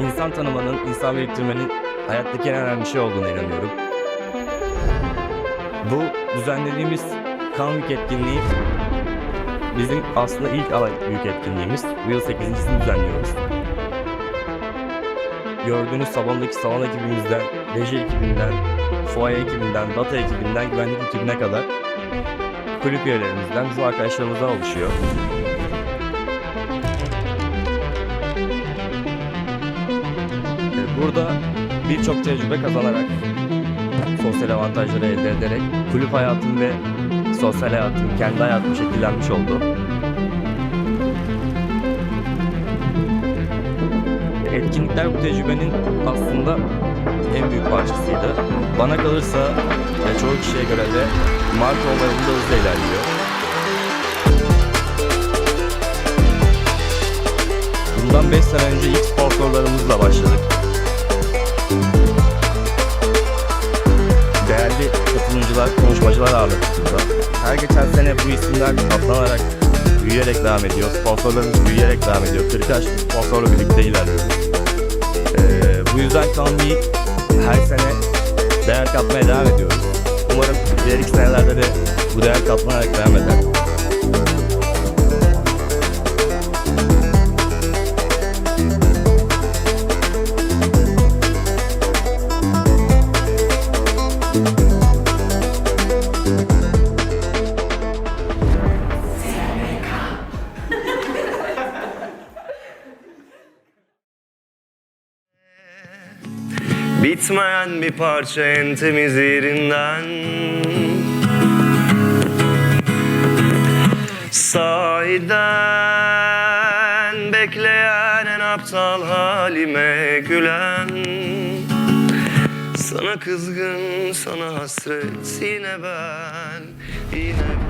İnsan tanımanın, insan biriktirmenin hayattaki en önemli şey olduğuna inanıyorum. Bu düzenlediğimiz kan büyük etkinliği bizim aslında ilk alay büyük etkinliğimiz. Bu yıl 8.sini düzenliyoruz. Gördüğünüz salondaki salon ekibimizden, reji ekibinden, fuaye ekibinden, data ekibinden, güvenlik ekibine kadar kulüp üyelerimizden, bizim arkadaşlarımızdan oluşuyor. Burada birçok tecrübe kazanarak, sosyal avantajları elde ederek kulüp hayatım ve sosyal hayatım, kendi hayatım şekillenmiş oldu. Etkinlikler bu tecrübenin aslında en büyük parçasıydı. Bana kalırsa ve çoğu kişiye göre de marka olma yolunda hızla ilerliyor. Bundan 5 sene önce ilk sponsorlarımızla başladık. Değerli katılımcılar, konuşmacılar ağırladık burada. Her geçen sene bu isimler katlanarak, büyüyerek devam ediyor. Sponsorlarımız büyüyerek devam ediyor. 40 yaş sponsorla birlikte ilerliyoruz. Ee, bu yüzden Kanbi'yi her sene değer katmaya devam ediyoruz. Umarım ileriki senelerde de bu değer katlanarak devam eder. Bitmeyen bir parça en temiz yerinden Sahiden bekleyen en aptal halime gülen Sana kızgın, sana hasret. Yine ben, yine ben